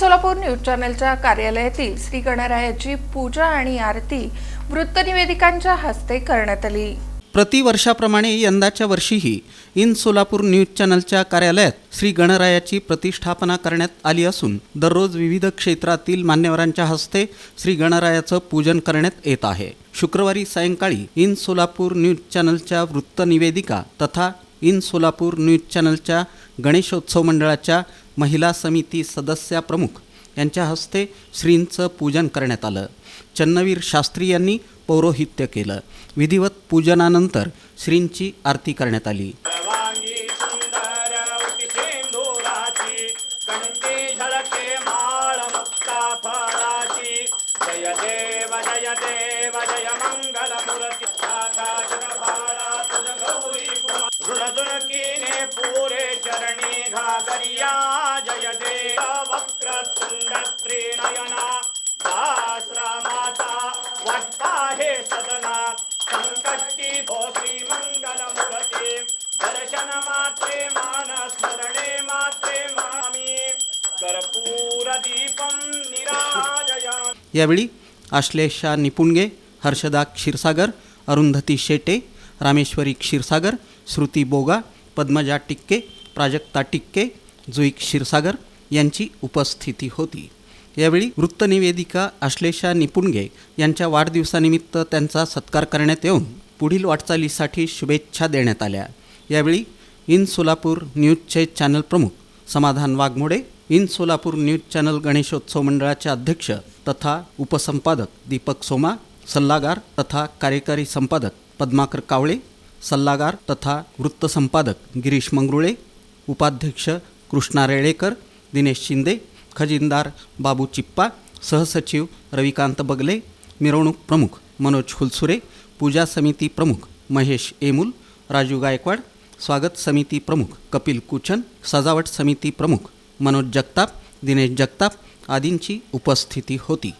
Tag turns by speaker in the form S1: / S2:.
S1: Solapur news चॅनलच्या कार्यालयातील श्री गणरायाची पूजा आणि आरती वृत्तनिवेदिकांच्या हस्ते करण्यात आली.
S2: प्रतिवर्षाप्रमाणे यंदाच्या वर्षीही इन सोलापूर न्यूज चॅनलच्या कार्यालयात श्री गणरायाची प्रतिष्ठापना करण्यात आली असून दररोज विविध क्षेत्रातील मान्यवरांच्या हस्ते श्री गणरायाचं पूजन करण्यात येत आहे. शुक्रवारी सायंकाळी इन सोलापूर न्यूज चॅनलच्या वृत्तनिवेदिका तथा इन सोलापूर न्यूज चॅनलच्या गणेशोत्सव मंडळाच्या महिला समिती सदस्या प्रमुख यांच्या हस्ते श्रींचं पूजन करण्यात आलं. चन्नवीर शास्त्री यांनी पौरोहित्य केलं. विधिवत पूजनानंतर श्रींची आरती करण्यात आली.
S3: घागरिया जय देव वक्र त्रिनयना दासरामाचा वाटता हे सदना संकष्टी भो श्री मंगल मूर्ती दर्शन मात्रे मान स्मरणे मात्रे मामी कर्पूर दीपम निराजया
S2: यावेळी आश्लेषा निपुणगे हर्षदा क्षीरसागर अरुंधती शेटे रामेश्वरी क्षीरसागर श्रुती बोगा पद्मजा टिक्के प्राजक्ता टिक्के जुई क्षीरसागर यांची उपस्थिती होती. यावेळी वृत्तनिवेदिका आश्लेषा निपुणगे यांच्या वाढदिवसानिमित्त त्यांचा सत्कार करण्यात येऊन पुढील वाटचालीसाठी शुभेच्छा देण्यात आल्या. यावेळी इन सोलापूर न्यूजचे चॅनल प्रमुख Samadhan Waghmode in Solapur news channel Ganeshotsav मंडळाचे अध्यक्ष तथा उपसंपादक दीपक सोमा सल्लागार तथा कार्यकारी संपादक पद्माकर कावळे सल्लागार तथा वृत्तसंपादक गिरीश मंगरुळे उपाध्यक्ष कृष्णा रेळेकर दिनेश शिंदे खजिनदार बाबू चिप्पा सहसचिव रविकांत बगले मिरवणूक प्रमुख मनोज फुलसुरे पूजा समिती प्रमुख महेश एमुल राजू गायकवाड स्वागत समिती प्रमुख कपिल कुचन सजावट समिती प्रमुख मनोज जगताप दिनेश जगताप आदींची उपस्थिती होती.